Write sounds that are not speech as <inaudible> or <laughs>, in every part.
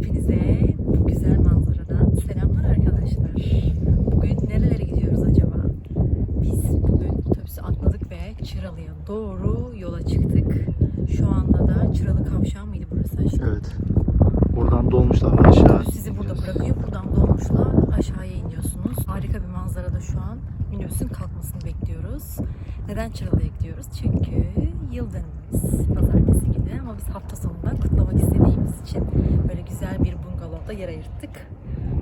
Hepinize bu güzel manzaradan selamlar arkadaşlar. Bugün nerelere gidiyoruz acaba? Biz bugün otobüsü atladık ve Çıralı'ya doğru yola çıktık. Şu anda da Çıralı Kavşağı mıydı burası aşağı? Evet. Buradan dolmuşlar aşağı. Sizi burada bırakıyor. Buradan dolmuşla aşağıya iniyorsunuz. Harika bir manzarada şu an minibüsün kalkmasını bekliyoruz. Neden Çıralı'ya gidiyoruz? Çünkü yıl dönümümüz pazartesi günü ama biz hafta sonundan kutlamak istediğimiz için böyle güzel bir bungalovda yer ayırttık.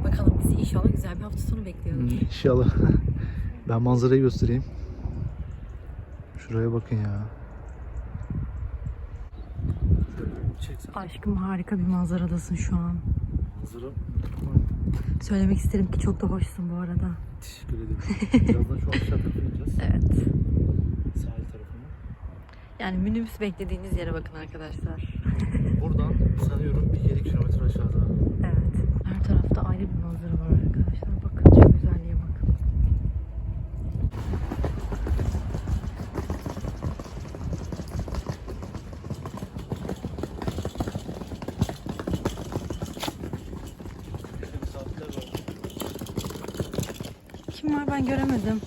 Bakalım bizi inşallah güzel bir hafta sonu bekliyor. İnşallah. <laughs> Ben manzarayı göstereyim. Şuraya bakın ya. Aşkım harika bir manzaradasın şu an. Manzara. Söylemek isterim ki çok da hoşsun bu arada. Teşekkür ederim. Birazdan şu tarafa <laughs> ineceğiz. Evet. Yani minibüs beklediğiniz yere bakın arkadaşlar. <laughs> Buradan sanıyorum bir 7 kilometre aşağıda. Evet. Her tarafta ayrı bir manzara var arkadaşlar. Bakın şu güzelliğe bakın. Kim var ben göremedim.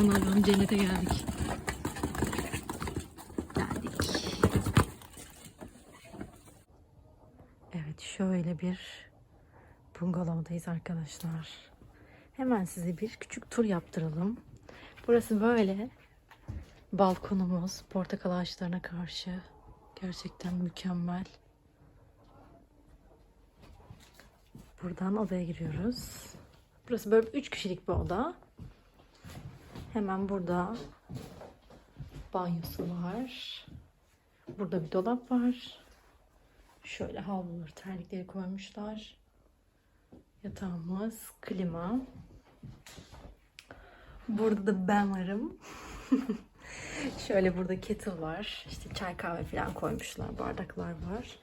Aman Allah'ım cennete geldik. Geldik. Evet şöyle bir bungalovdayız arkadaşlar. Hemen size bir küçük tur yaptıralım. Burası böyle. Balkonumuz portakal ağaçlarına karşı. Gerçekten mükemmel. Buradan odaya giriyoruz. Burası böyle 3 kişilik bir oda. Hemen burada banyosu var. Burada bir dolap var. Şöyle havluları, terlikleri koymuşlar. Yatağımız, klima. Burada da ben varım. <laughs> Şöyle burada kettle var. İşte çay kahve falan koymuşlar. Bardaklar var.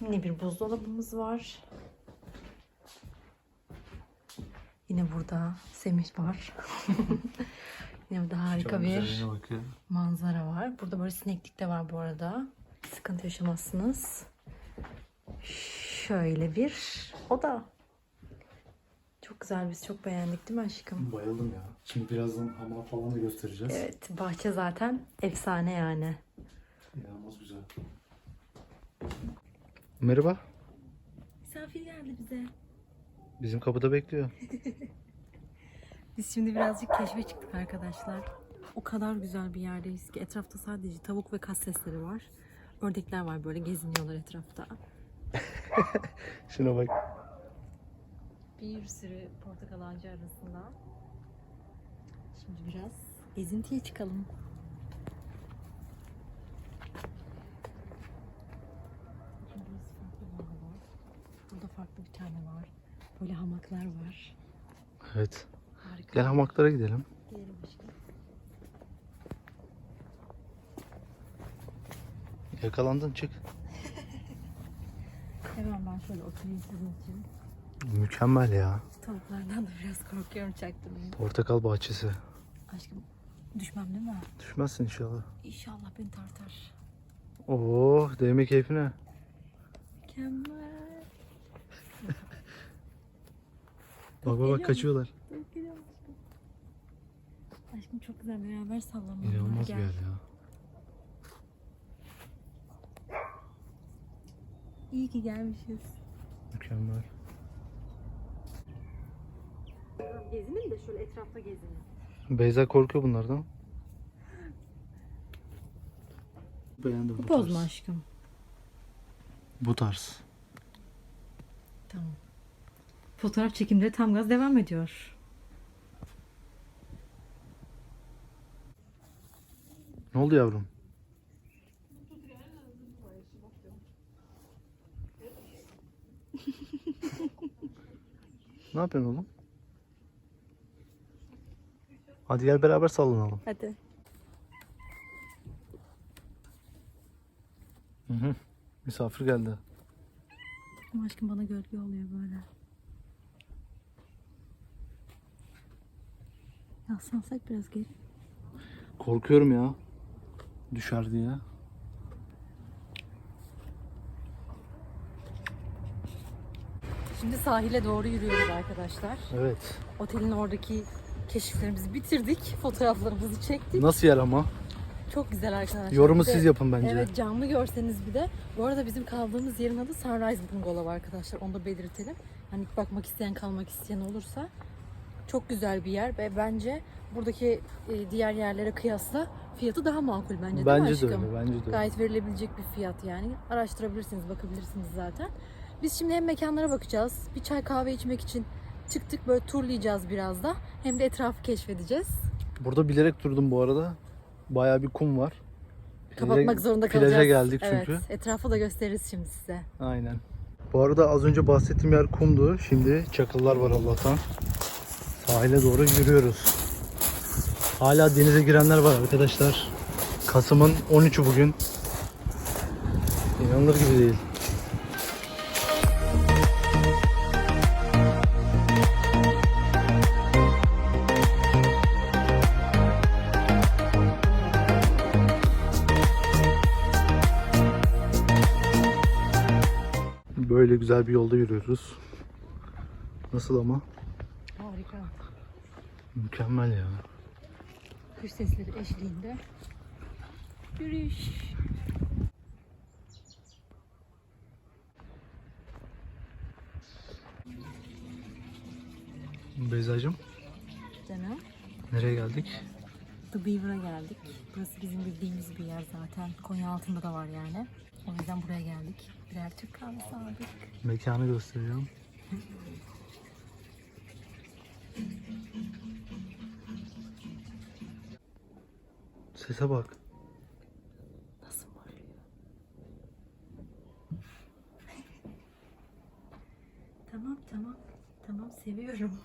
Yine bir buzdolabımız var. Yine burada Semih var. <laughs> Yine burada harika bir manzara var. Burada böyle sineklik de var bu arada. Sıkıntı yaşamazsınız. Şöyle bir oda. Çok güzel biz çok beğendik değil mi aşkım? Bayıldım ya. Şimdi birazdan hamam falan da göstereceğiz. Evet bahçe zaten efsane yani. İnanılmaz güzel. Merhaba. Misafir geldi bize. Bizim kapıda bekliyor. <laughs> Biz şimdi birazcık keşfe çıktık arkadaşlar. O kadar güzel bir yerdeyiz ki etrafta sadece tavuk ve kas sesleri var. Ördekler var böyle geziniyorlar etrafta. <laughs> Şuna bak. Bir sürü portakal ağacı arasında. Şimdi biraz gezintiye çıkalım. Burada farklı bir tane var. Böyle hamaklar var. Evet. Harika. Gel hamaklara gidelim. Gidelim aşkım. Yakalandın çık. <laughs> Hemen ben şöyle oturayım sizin için. Mükemmel ya. Tavuklardan da biraz korkuyorum çaktırmayın. Portakal bahçesi. Aşkım düşmem değil mi? Düşmezsin inşallah. İnşallah beni tartar. Oo, değme keyfine. Mükemmel. Bak bak bak kaçıyorlar. Tavuk geliyor mu aşkım? Aşkım çok güzel beraber sallanıyorlar. İnanılmaz bir yer ya. İyi ki gelmişiz. Mükemmel. Gezinin de şöyle etrafta gezinin. Beyza korkuyor bunlardan. Beğendim Bu bu tarz. aşkım? Bu tarz. Tamam. Fotoğraf çekimleri tam gaz devam ediyor. Ne oldu yavrum? ne yapıyorsun oğlum? Hadi gel beraber sallanalım. Hadi. Hı hı. Misafir geldi. Ama aşkım bana gölge oluyor böyle. Yaslansak biraz geri. Korkuyorum ya. Düşer diye. Şimdi sahile doğru yürüyoruz arkadaşlar. Evet. Otelin oradaki keşiflerimizi bitirdik. Fotoğraflarımızı çektik. Nasıl yer ama? Çok güzel arkadaşlar. Yorumu siz yapın bence. Evet canlı görseniz bir de. Bu arada bizim kaldığımız yerin adı Sunrise Bungalow arkadaşlar. Onu da belirtelim. Hani bakmak isteyen kalmak isteyen olursa. Çok güzel bir yer ve bence buradaki e, diğer yerlere kıyasla fiyatı daha makul bence değil mi Bence de aşkım? öyle. Bence de öyle. Gayet verilebilecek bir fiyat yani. Araştırabilirsiniz, bakabilirsiniz zaten. Biz şimdi hem mekanlara bakacağız, bir çay kahve içmek için çıktık böyle turlayacağız biraz da. Hem de etrafı keşfedeceğiz. Burada bilerek durdum bu arada. Bayağı bir kum var. Plaja- Kapatmak zorunda plaja kalacağız. geldik çünkü. Evet, etrafı da gösteririz şimdi size. Aynen. Bu arada az önce bahsettiğim yer kumdu. Şimdi çakıllar var Allah'tan. Sahile doğru yürüyoruz. Hala denize girenler var arkadaşlar. Kasım'ın 13'ü bugün. İnanılır gibi değil. Böyle güzel bir yolda yürüyoruz. Nasıl ama? Harika. Mükemmel ya. Kuş sesleri eşliğinde yürüyüş. Beyzacığım Canım. nereye geldik? The Beaver'a geldik. Burası bizim bildiğimiz bir yer zaten. Konya altında da var yani. O yüzden buraya geldik. Birer Türk kahvesi aldık. Mekanı gösteriyorum. <laughs> Sese bak. Nasıl bağırıyor? <laughs> tamam tamam. Tamam seviyorum. <laughs>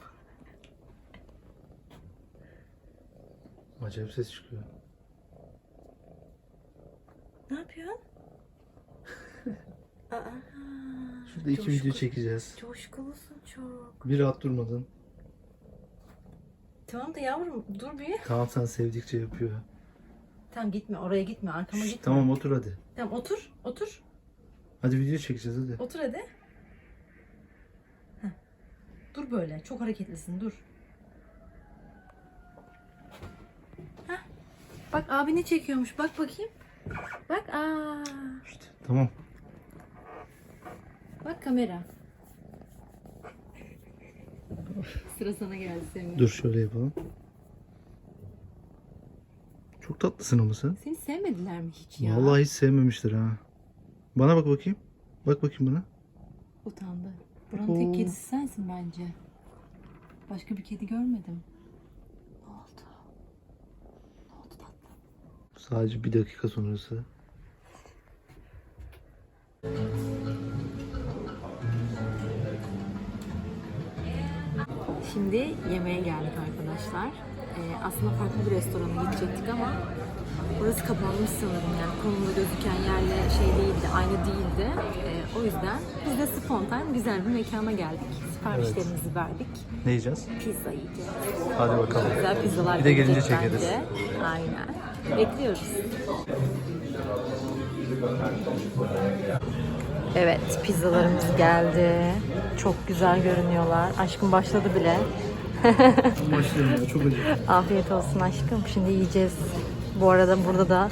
Acayip ses çıkıyor. Ne yapıyorsun? <laughs> Aa, Şurada iki video çekeceğiz. Coşkulusun çok. Bir rahat durmadın. Tamam da yavrum dur bir. Tamam sen sevdikçe yapıyor. Tamam gitme oraya gitme arkama Şşt, gitme. tamam otur hadi. Tamam otur otur. Hadi video çekeceğiz hadi. Otur hadi. Heh. Dur böyle. Çok hareketlisin. Dur. Heh. Bak abi ne çekiyormuş. Bak bakayım. Bak aa. İşte, tamam. Bak kamera. Sıra sana geldi Semih. Dur şöyle yapalım. Çok tatlısın ama sen. Seni sevmediler mi hiç ya? Vallahi hiç sevmemiştir ha. Bana bak bakayım. Bak bakayım bana. Utandı. Buranın tek Oo. kedisi sensin bence. Başka bir kedi görmedim. Ne oldu? Ne oldu tatlım? Sadece bir dakika sonrası. Şimdi yemeğe geldik arkadaşlar. Ee, aslında farklı bir restorana gidecektik ama burası kapanmış sanırım yani konumda gözüken yerle şey değildi, aynı değildi. Ee, o yüzden biz de spontan güzel bir mekana geldik. Siparişlerimizi verdik. Ne yiyeceğiz? Pizza yiyeceğiz. Hadi bakalım. Güzel pizzalar Bir de gelince çekeriz. bence. Aynen. Bekliyoruz. Evet, pizzalarımız geldi. Çok güzel görünüyorlar. Aşkım başladı bile. Başlayalım ya çok acı. Afiyet olsun aşkım. Şimdi yiyeceğiz. Bu arada burada da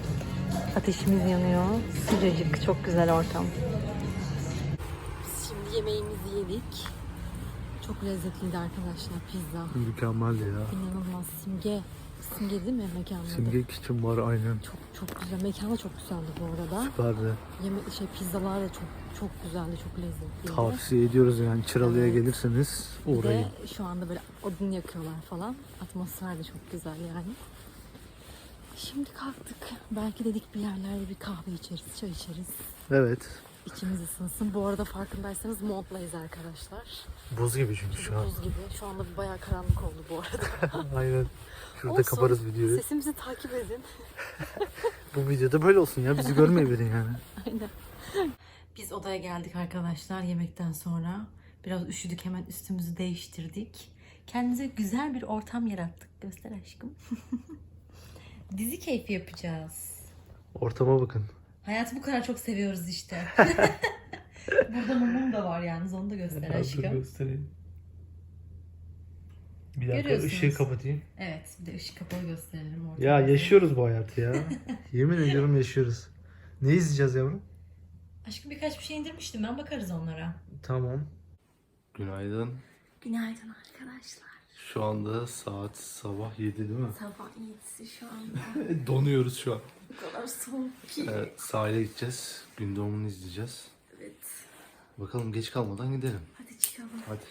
ateşimiz yanıyor. Sıcacık, çok güzel ortam. Şimdi yemeğimizi yedik. Çok lezzetliydi arkadaşlar pizza. Mükemmel ya. İnanılmaz simge. Simge değil mi mekanın? Simge Kitchen var aynen. Çok çok güzel. Mekan da çok güzeldi bu arada. Süperdi. Yemek şey pizzalar da çok çok güzeldi, çok lezzetliydi. Tavsiye ediyoruz yani Çıralı'ya Evet. gelirseniz Bir uğrayın. de şu anda böyle odun yakıyorlar falan. Atmosfer de çok güzel yani. Şimdi kalktık. Belki dedik bir yerlerde bir kahve içeriz, çay içeriz. Evet. İçimiz ısınsın. Bu arada farkındaysanız montlayız arkadaşlar. Buz gibi çünkü şu an. Buz gibi. Şu anda bayağı karanlık oldu bu arada. <laughs> Aynen. Şurada Olsun. kaparız videoyu. Sesimizi takip edin. <laughs> Bu videoda böyle olsun ya. Bizi görmeyi verin yani. Aynen. Biz odaya geldik arkadaşlar yemekten sonra. Biraz üşüdük hemen üstümüzü değiştirdik. Kendimize güzel bir ortam yarattık. Göster aşkım. <laughs> Dizi keyfi yapacağız. Ortama bakın. Hayatı bu kadar çok seviyoruz işte. Burada mumum da var yalnız onu da göster aşkım. göstereyim. Bir dakika Görüyorsunuz. ışığı kapatayım. Evet bir de ışık kapalı gösterelim orada. Ya yaşıyoruz bu hayatı ya. <laughs> Yemin ediyorum yaşıyoruz. Ne izleyeceğiz yavrum? Aşkım birkaç bir şey indirmiştim ben bakarız onlara. Tamam. Günaydın. Günaydın arkadaşlar. Şu anda saat sabah 7 değil mi? Sabah 7'si şu anda. <laughs> Donuyoruz şu an. Bu kadar soğuk ki. Evet, sahile gideceğiz. Gün doğumunu izleyeceğiz. Bakalım geç kalmadan gidelim. Hadi çıkalım. Hadi.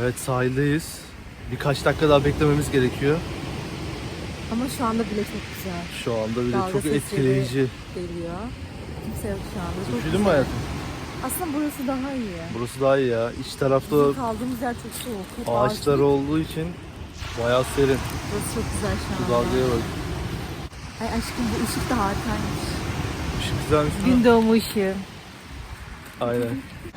Evet sahildeyiz. Birkaç dakika daha beklememiz gerekiyor. Ama şu anda bile çok güzel Şu anda bile Dalga çok sesleri. etkileyici. geliyor. Kimse yok şu anda. Çok Üşüdün mü güzel. hayatım? Aslında burası daha iyi. Burası daha iyi ya. İç tarafta Bizim kaldığımız yer çok soğuk. Hep ağaçlar ağaçlı. olduğu için bayağı serin. Burası çok güzel şu Şu anda. dalgaya bak. Ay aşkım bu ışık da harikaymış. Işık güzelmiş değil mi? Gün doğumu ışığı. Aynen. <laughs>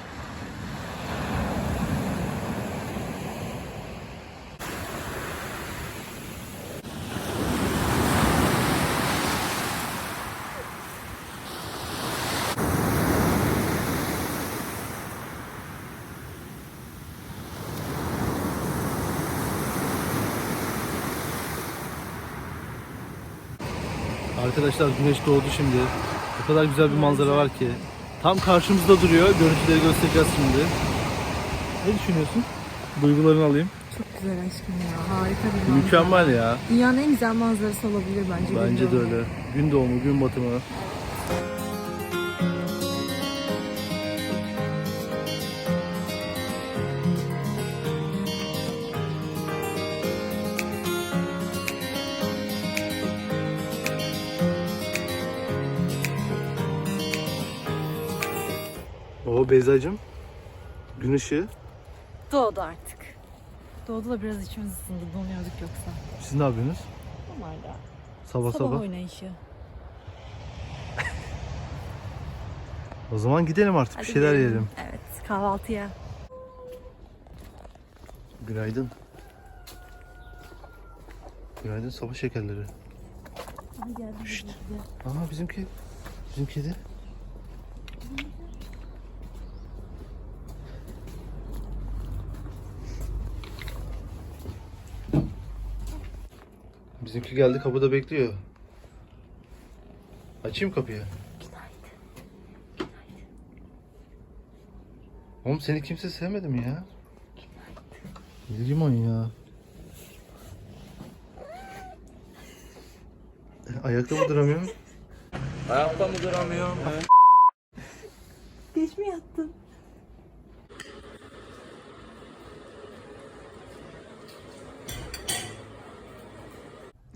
Arkadaşlar güneş doğdu şimdi. O kadar güzel bir manzara var ki. Tam karşımızda duruyor. Görüntüleri göstereceğiz şimdi. Ne düşünüyorsun? Duygularını alayım. Çok güzel aşkım ya. Harika bir manzara. Mükemmel ya. Dünyanın en güzel manzarası olabilir bence. Bence de öyle. Gün doğumu, gün batımı. O Beyza'cığım. Gün ışığı. Doğdu artık. Doğdu da biraz içimiz ısındı. Donuyorduk yoksa. Siz ne yapıyorsunuz? Normalde. Sabah Sabah, sabah. oynayışı. O zaman gidelim artık bir Hadi şeyler gidelim. yiyelim. Evet kahvaltıya. Günaydın. Günaydın sabah şekerleri. Hadi gel. hadi Şşt. Aha bizimki. Bizim kedi. Bizimki geldi kapıda bekliyor. Açayım kapıyı. Oğlum seni kimse sevmedi mi ya? Limon ya. Ayakta mı duramıyorum? Ayakta mı duramıyorum? Geç mi yattın?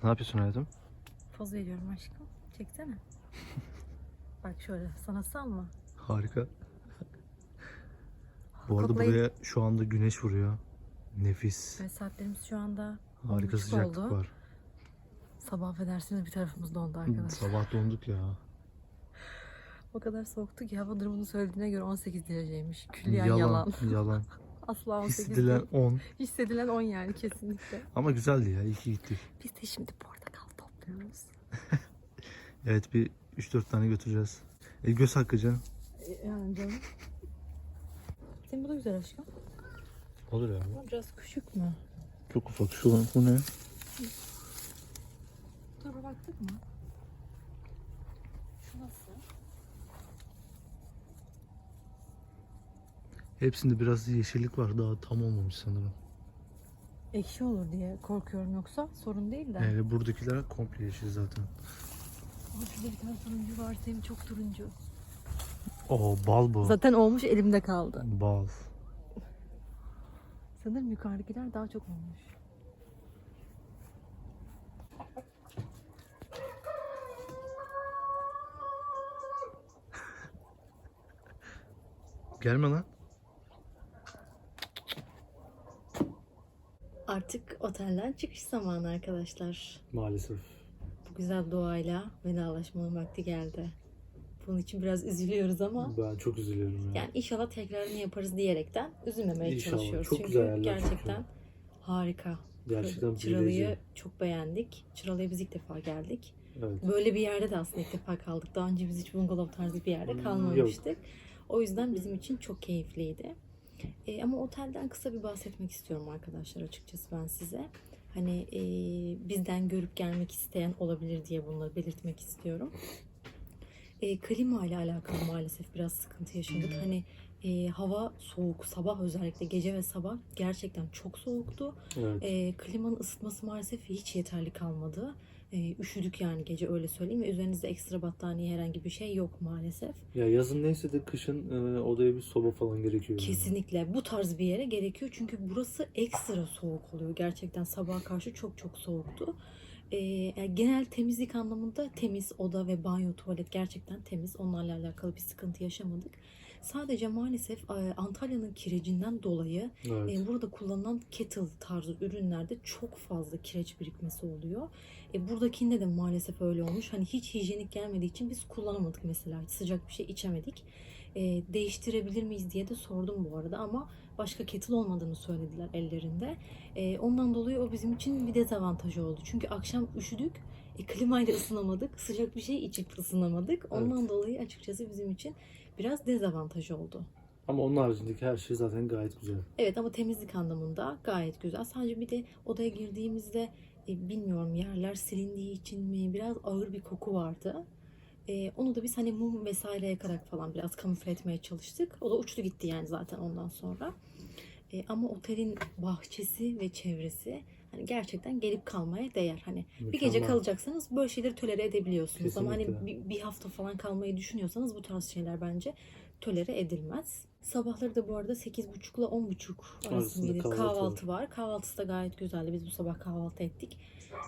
Ne yapıyorsun hayatım? Poz veriyorum aşkım. Çeksene. <laughs> Bak şöyle sana salma. Harika. Bu arada Koklayın. buraya şu anda güneş vuruyor. Nefis. Ve saatlerimiz şu anda Harika buçuk sıcaklık oldu. var. sabah affedersiniz bir tarafımız dondu arkadaşlar. Sabah donduk ya. O kadar soğuktu ki hava durumunu söylediğine göre 18 dereceymiş. Külliyen yalan. yalan. <laughs> Asla 18 Hissedilen değil. 10. <laughs> Hissedilen 10 yani kesinlikle. Ama güzeldi ya. İyi ki gittik. Biz de şimdi portakal topluyoruz. <laughs> Evet bir 3-4 tane götüreceğiz. E, göz hakkı canım. E, Yani canım. Senin bu da güzel aşkım. Olur ya. Ama biraz küçük mü? Çok ufak. Şu bu ne? Dur baktık mı? Hepsinde biraz yeşillik var. Daha tam olmamış sanırım. Ekşi olur diye korkuyorum yoksa sorun değil de. Yani buradakiler komple yeşil zaten. Ama şurada bir tane turuncu var. Senin çok turuncu. Oo bal bu. Zaten olmuş elimde kaldı. Bal. Sanırım yukarıdakiler daha çok olmuş. Gelme lan. Artık otelden çıkış zamanı arkadaşlar. Maalesef. Bu güzel doğayla vedalaşmanın vakti geldi. Bunun için biraz üzülüyoruz ama Ben çok üzülüyorum ya. yani inşallah tekrarını yaparız diyerekten üzülmemeye İnşallah. çalışıyoruz. Çok Çünkü güzel yerler gerçekten çünkü. harika. Gerçekten Çıralı'yı çok beğendik. Çıralı'ya biz ilk defa geldik. Evet. Böyle bir yerde de aslında ilk defa kaldık. Daha önce biz hiç bungalov tarzı bir yerde Hmm, kalmamıştık. O yüzden bizim için çok keyifliydi. E, ama otelden kısa bir bahsetmek istiyorum arkadaşlar açıkçası ben size. Hani e, bizden görüp gelmek isteyen olabilir diye bunları belirtmek istiyorum. E, klima ile alakalı maalesef biraz sıkıntı yaşadık. Hani e, hava soğuk, sabah özellikle gece ve sabah gerçekten çok soğuktu. Evet. E, klimanın ısıtması maalesef hiç yeterli kalmadı. E, üşüdük yani gece öyle söyleyeyim ve üzerinizde ekstra battaniye herhangi bir şey yok maalesef. Ya yazın neyse de kışın e, odaya bir soba falan gerekiyor. Kesinlikle bu tarz bir yere gerekiyor çünkü burası ekstra soğuk oluyor. Gerçekten sabaha karşı çok çok soğuktu. E, yani genel temizlik anlamında temiz oda ve banyo, tuvalet gerçekten temiz. Onlarla alakalı bir sıkıntı yaşamadık. Sadece maalesef e, Antalya'nın kirecinden dolayı Evet. e, burada kullanılan kettle tarzı ürünlerde çok fazla kireç birikmesi oluyor. E, buradakinde de maalesef öyle olmuş. Hani hiç hijyenik gelmediği için biz kullanamadık mesela. Hiç sıcak bir şey içemedik. E, değiştirebilir miyiz diye de sordum bu arada ama başka kettle olmadığını söylediler ellerinde. E, ondan dolayı o bizim için bir dezavantajı oldu. Çünkü akşam üşüdük. E, klimayla ısınamadık. Sıcak bir şey içip ısınamadık. Ondan dolayı açıkçası bizim için biraz dezavantaj oldu. Ama onun haricindeki her şey zaten gayet güzel. Evet ama temizlik anlamında gayet güzel. Sadece bir de odaya girdiğimizde e, bilmiyorum yerler silindiği için mi biraz ağır bir koku vardı. E, onu da biz hani mum vesaire yakarak falan biraz kamufle etmeye çalıştık. O da uçtu gitti yani zaten ondan sonra. E, ama otelin bahçesi ve çevresi hani gerçekten gelip kalmaya değer. Hani bir gece Mükemmel. kalacaksanız böyle şeyleri tolere edebiliyorsunuz. Ama hani Kesinlikle. bir, bir hafta falan kalmayı düşünüyorsanız bu tarz şeyler bence tolere edilmez. Sabahları da bu arada 8.30 ile 10.30 Arasında arasında kahvaltı kahvaltı, var. Kahvaltısı da gayet güzeldi. Biz bu sabah kahvaltı ettik.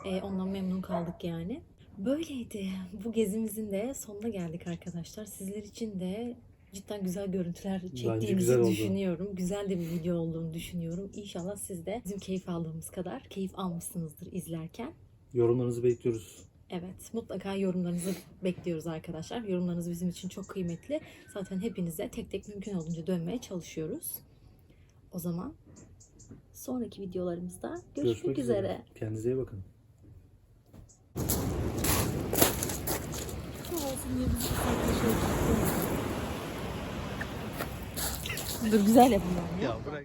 Ee, ondan memnun kaldık yani. Böyleydi. Bu gezimizin de sonuna geldik arkadaşlar. Sizler için de cidden güzel görüntüler çektiğimizi güzel oldu. düşünüyorum. Güzel de bir video olduğunu düşünüyorum. İnşallah siz de bizim keyif aldığımız kadar keyif almışsınızdır izlerken. Yorumlarınızı bekliyoruz. Evet, mutlaka yorumlarınızı bekliyoruz arkadaşlar. Yorumlarınız bizim için çok kıymetli. Zaten hepinize tek tek mümkün olduğunca dönmeye çalışıyoruz. O zaman sonraki videolarımızda görüşmek, üzere. Kendinize iyi bakın. Dur güzel yapın. Ya bırak.